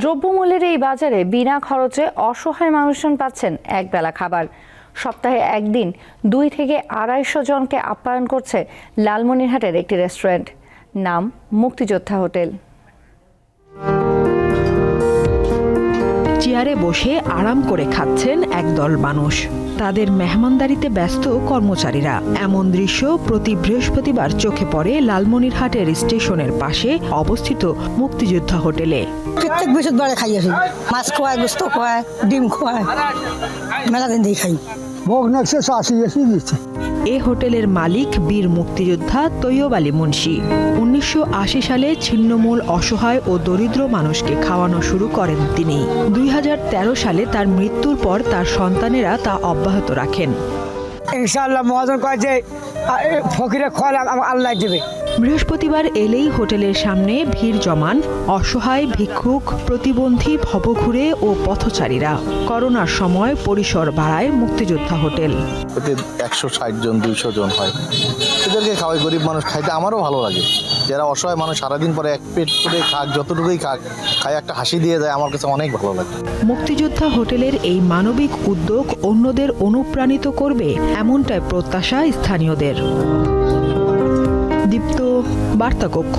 দ্রব্যমূল্যের এই বাজারে বিনা খরচে অসহায় মানুষজন পাচ্ছেন একবেলা খাবার। সপ্তাহে একদিন দুই থেকে আড়াইশো জনকে আপ্যায়ন করছে লালমনিরহাটের একটি রেস্টুরেন্ট। নাম মুক্তিযোদ্ধা হোটেল। চেয়ারে বসে আরাম করে খাচ্ছেন একদল মানুষ। তাদের মেহমানদারিতে ব্যস্ত কর্মচারীরা। এমন দৃশ্য প্রতি বৃহস্পতিবার চোখে পড়ে লালমনিরহাটের স্টেশনের পাশে অবস্থিত মুক্তিযোদ্ধা হোটেলে। প্রত্যেক বৃহস্পতিবার খাই আসি। মাছ খোয়ায়, গোস্ত খোয়ায়, ডিম খোয়ায় মেলা দিন দিয়ে খাই। ভোগ নাকশে আশি এসে দিচ্ছে এ হোটেলের মালিক বীর মুক্তিযোদ্ধা তৈয়ব আলী মুন্সি। উনিশশো আশি সালে ছিন্নমূল অসহায় ও দরিদ্র মানুষকে খাওয়ানো শুরু করেন তিনি। দুই হাজার তেরো সালে তার মৃত্যুর পর তার সন্তানেরা তা অব্যাহত রাখেন। ইনশাআল্লাহ মহাজন কয় যে আল্লাহ দেবে। বৃহস্পতিবার এলেই হোটেলের সামনে ভিড় জমান অসহায় ভিক্ষুক প্রতিবন্ধী ভবঘুরে ও পথচারীরা। করোনার সময় পরিসর বাড়ায় মুক্তিযোদ্ধা হোটেল। এতে একশো ষাট জন দুইশো জন হয়। এদেরকে খাওয়াই গরিব মানুষ খাইতে আমারও ভালো লাগে। যারা অসহায় মানুষ সারাদিন পরে এক পেট করে খাক যতটুকুই খাক খাই একটা হাসি দিয়ে দেয় আমার কাছে অনেক ভালো লাগে। মুক্তিযোদ্ধা হোটেলের এই মানবিক উদ্যোগ অন্যদের অনুপ্রাণিত করবে এমনটাই প্রত্যাশা স্থানীয়দের। দীপ্ত বার্তা কক্ষ